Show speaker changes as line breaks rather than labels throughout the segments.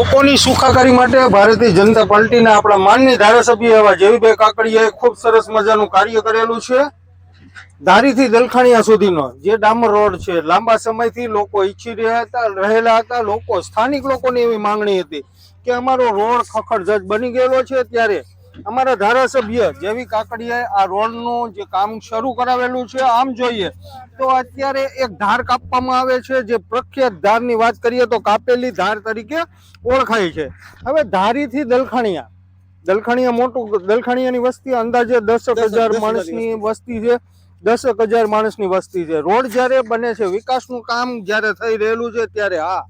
લોકોની સુખાકારી માટે ભારતીય જનતા પાર્ટીના આપણા માનની ધારાસભ્ય એવા જયભાઈ કાકડિયાએ ખૂબ સરસ મજાનું કાર્ય કરેલું છે. ધારીથી દલખાણીયા સુધીનો, જે ડામર રોડ છે, લાંબા સમયથી લોકો ઈચ્છી રહ્યા હતા, રહેલા હતા, લોકો સ્થાનિક લોકોની એવી માંગણી હતી કે અમારો રોડ ખખડજજ બની ગયેલો છે ત્યારે અમારા ધારાસભ્ય જેવી કાકડીએ આ રોડનું જે કામ શરૂ કરાવેલું છે આમ જોઈએ તો અત્યારે એક ધાર કાપવામાં આવે છે જે પ્રખ્યાત ધારની વાત કરીએ તો કાપેલી ધાર તરીકે ઓળખાય છે. હવે ધારીથી દલખાણિયા દલખાણિયા મોટું દલખાણિયાની વસ્તી અંદાજે દસક હજાર માણસની વસ્તી છે દસક હજાર માણસની વસ્તી છે. રોડ જ્યારે બને છે વિકાસનું કામ જ્યારે થઈ રહેલું છે ત્યારે હા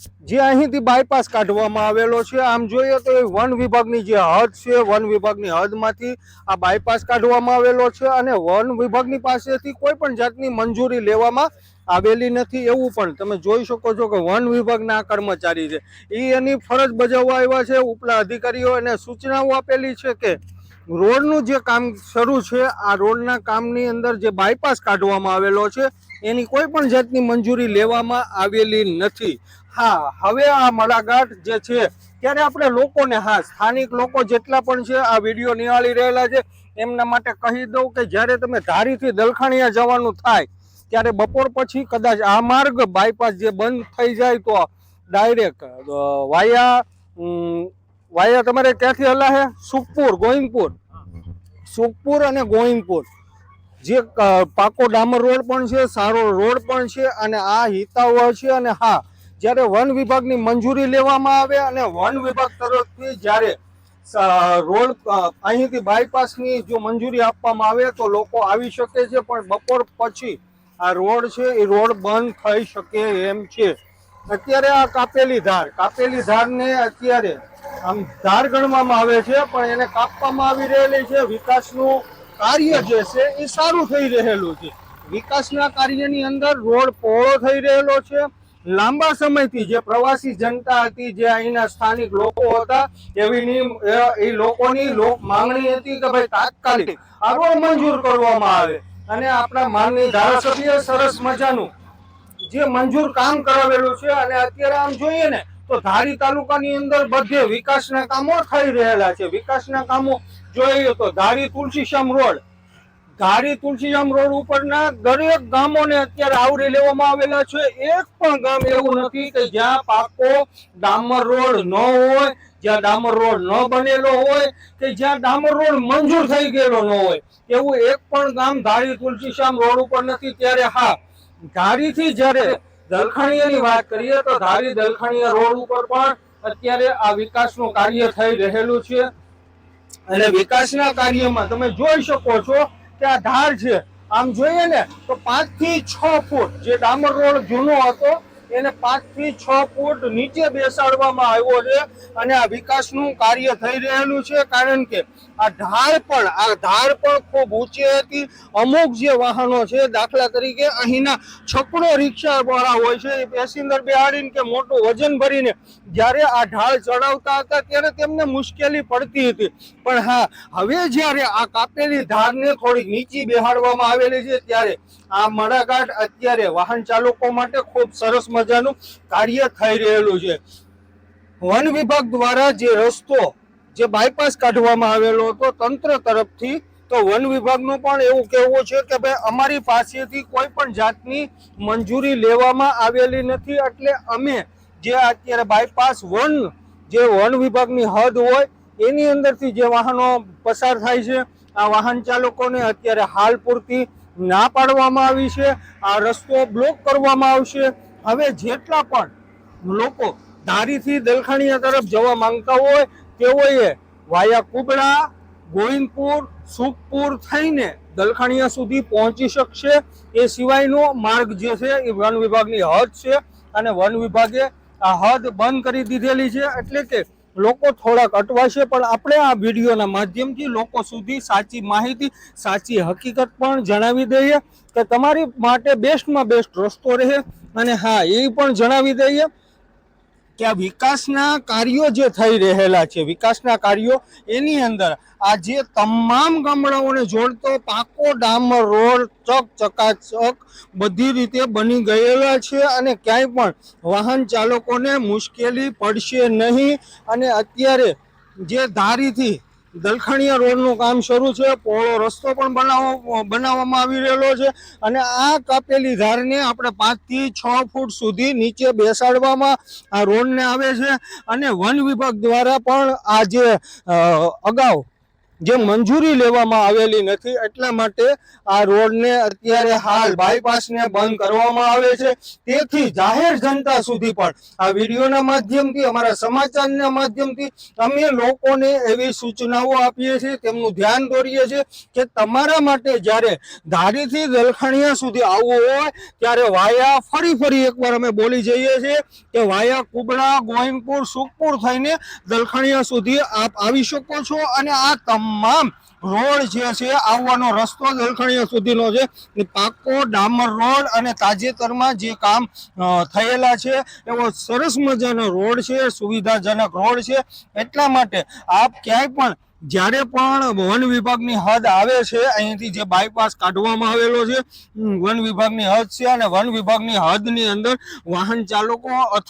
જે અહીંથી બાયપાસ કાઢવામાં આવેલો છે, આમ જોઈએ તો એ વન વિભાગની જે હદ છે, વન વિભાગની હદમાંથી આ બાયપાસ કાઢવામાં આવેલો છે અને વન વિભાગની પાસેથી કોઈ પણ જાતની મંજૂરી લેવામાં આવેલી નથી. એવું પણ તમે જોઈ શકો છો કે વન વિભાગના કર્મચારી છે. એ એની ફરજ બજાવવા આવ્યા છે, ઉપલા અધિકારીઓ એને સૂચનાઓ આપેલી છે કે રોડનું જે કામ શરૂ છે, આ રોડના કામની અંદર જે બાયપાસ કાઢવામાં આવેલો છે એની કોઈ પણ જાતની મંજૂરી લેવામાં આવેલી નથી. હા હવે આ મલાઘાટ જે છે ત્યારે આપણે લોકોને હા સ્થાનિક લોકો જેટલા પણ છે આ વીડિયો નિહાળી રહેલા છે એમના માટે કહી દઉં કે જ્યારે તમે ધારીથી દલખાણીયા જવાનું થાય ત્યારે બપોર પછી કદાચ આ માર્ગ બાયપાસ જે બંધ થઈ જાય તો ડાયરેક્ટ વાયા વાયા તમારે ક્યાંથી હલા છે સુખપુર ગોવિંદપુર. સુખપુર અને ગોવિંદપુર. જે પાકો ડામર રોડ પણ છે, સારો રોડ પણ છે અને આ હિતાવહ છે અને હા, જ્યારે વન વિભાગની મંજૂરી લેવામાં આવે અને વન વિભાગ તરફથી જ્યારે રોડ અહીંથી બાયપાસની જો મંજૂરી આપવામાં આવે તો લોકો આવી શકે છે, પણ બપોર પછી આ રોડ છે, એ રોડ બંધ થઈ શકે એમ છે. અત્યારે આ કાપેલી ધાર, કાપેલી ધારને અત્યારે આમ ધાર ગણવામાં આવે છે, પણ એને કાપવામાં આવી રહેલી છે વિકાસનું કાર્ય જે છે એ સારું થઈ રહેલું છે. વિકાસના કાર્યની અંદર રોડ પહોળો થઈ રહેલો છે. લાંબા સમયથી જે પ્રવાસી જનતા હતી, જે અહીંના સ્થાનિક લોકો હતા એવીની એ- લોકોની લોક માંગણી હતી કે ભાઈ તાત્કાલિક આ રોડ મંજૂર કરવામાં આવે. અને આપણા માનની ધારાસભ્ય સરસ મજાનું જે મંજૂર કામ કરાવેલું છે અને અત્યારે આમ જોઈએ ને તો ધારી તાલુકાની અંદર બધે વિકાસના કામો થઈ રહેલા છે. વિકાસના કામો જોઈએ તો ધારી તુલસીશ્યામ રોડ. ધારી તુલસીશ્યામ રોડ ઉપરના દરેક ગામોને અત્યારે આવરી લેવામાં આવેલા છે. એક પણ ગામ એવું નથી કે જ્યાં પાકો ડામર રોડ ન હોય, જ્યાં ડામર રોડ ન બનેલો હોય, કે જ્યાં ડામર રોડ મંજૂર થઈ ગયેલો ન હોય. એવું એક પણ ગામ ધારી તુલસીશ્યામ રોડ ઉપર નથી. ત્યારે હા, ધારીથી જ્યારે દલખાણીયાની વાત કરીએ તો ધારી દલખાણીયા રોડ ઉપર પણ અત્યારે આ વિકાસનું કાર્ય થઈ રહેલું છે. અને વિકાસના કાર્યમાં તમે જોઈ શકો છો કે આ ધાર છે. આમ જોઈએ ને તો પાંચથી છ ફૂટ જે ડામર રોડ જૂનો હતો એને પાંચથી છ ફૂટ નીચે બેસાડવામાં આવ્યો છે અને આ વિકાસનું કાર્ય થઈ રહેલું છે. કારણ કે આ ધાર પણ, આ ધાર પણ ખૂબ ઊંચી હતી. અમુક જે વાહનો છે, દાખલા તરીકે અહીંના છકડો રિક્ષા વાળા હોય છે, એ પેસેન્જર બેહાડીને કે મોટું વજન ભરીને જ્યારે આ ઢાળ ચડાવતા હતા ત્યારે તેમને મુશ્કેલી પડતી હતી. પણ હા, હવે જ્યારે આ કાપેલી ધારને થોડી નીચી બેહાડવામાં આવેલી છે, ત્યારે આ મડાઘાટ અત્યારે વાહન ચાલકો માટે ખૂબ સરસ મજાનું કાર્ય થઈ રહેલું છે. વન વિભાગ દ્વારા જે રસ્તો જે બાયપાસ કાઢવામાં આવેલો હતો, તંત્ર તરફથી, તો વન વિભાગનું પણ એવું કહેવું છે કે ભાઈ અમારી પાસેથી કોઈ પણ જાતની મંજૂરી લેવામાં આવેલી નથી. એટલે અમે જે અત્યારે બાયપાસ વન જે વન વિભાગની હદ હોય, એની અંદરથી જે વાહનો પસાર થાય છે, આ વાહન ચાલકોને અત્યારે હાલ પૂરતી ના પાડવામાં આવી છે. આ રસ્તો બ્લોક કરવામાં આવશે. હવે જેટલા પણ લોકો ધારીથી દલખાણીયા તરફ જવા માંગતા હોય, તેઓએ વાયા કુબડા, ગોવિંદપુર, સુખપુર થઈને દલખાણીયા સુધી પહોંચી શકશે. એ સિવાયનો માર્ગ જે છે, એ વન વિભાગની હદ છે અને વન વિભાગે આ હદ બંધ કરી દીધેલી છે. એટલે કે લોકો થોડાક અટવાશે, પણ આપણે આ વિડીયોના માધ્યમથી લોકો સુધી સાચી માહિતી, સાચી હકીકત પણ જણાવી દઈએ કે તમારી માટે બેસ્ટમાં બેસ્ટ રસ્તો રહે. અને હા, એ પણ જણાવી દઈએ કે આ વિકાસના કાર્યો જે થઈ રહેલા છે, વિકાસના કાર્યો, એની અંદર આ જે તમામ ગામડાઓને જોડતો પાકો ડામર રોડ, ચક, ચકાચક બધી રીતે બની ગયેલા છે અને ક્યાંય પણ વાહન ચાલકોને મુશ્કેલી પડશે નહીં. અને અત્યારે જે ધારીથી દલખણીયા રોડનું કામ શરૂ છે પહોળો રસ્તો પણ બનાવો બનાવવામાં આવી રહેલો છે અને આ કાપેલી ધારને આપણે પાંચથી છ ફૂટ સુધી નીચે બેસાડવામાં આ રોડને આવે છે અને વન વિભાગ દ્વારા પણ આ જે અગાઉ જે મંજૂરી લેવામાં આવેલી નથી, એટલા માટે આ રોડને અત્યારે હાલ બાયપાસને બંધ કરવામાં આવે છે. તેથી જાહેર જનતા સુધી પણ આ વિડીયોના માધ્યમથી, અમારા સમાચારના માધ્યમથી અમે લોકોને એવી સૂચનાઓ આપીએ છીએ, તેમનું ધ્યાન દોરીએ છીએ કે તમારા માટે જ્યારે ધારીથી દલખાણિયા સુધી આવવું હોય, ત્યારે વાયા ફરી ફરી એકવાર અમે બોલી જઈએ છીએ કે વાયા કુબડા, ગોવિંદપુર, સુખપુર થઈને દલખાણિયા સુધી આપ આવી શકો છો અને આ તમામ રોડ જે છે, આવવાનો રસ્તો દલખણીયા સુધીનો છે. એ પાકો, ડામર રોડ અને તાજેતરમાં જે કામ થયેલા છે, એવો સરસ મજાનો રોડ છે, સુવિધાજનક રોડ છે. એટલા માટે આપ ક્યાંય પણ, જ્યારે પણ વન વિભાગની હદ આવે છે, અહીંથી જે બાયપાસ કાઢવામાં આવેલો છે વન વિભાગની હદ છે અને વન વિભાગની હદની અંદર વાહન ચાલકો અથવા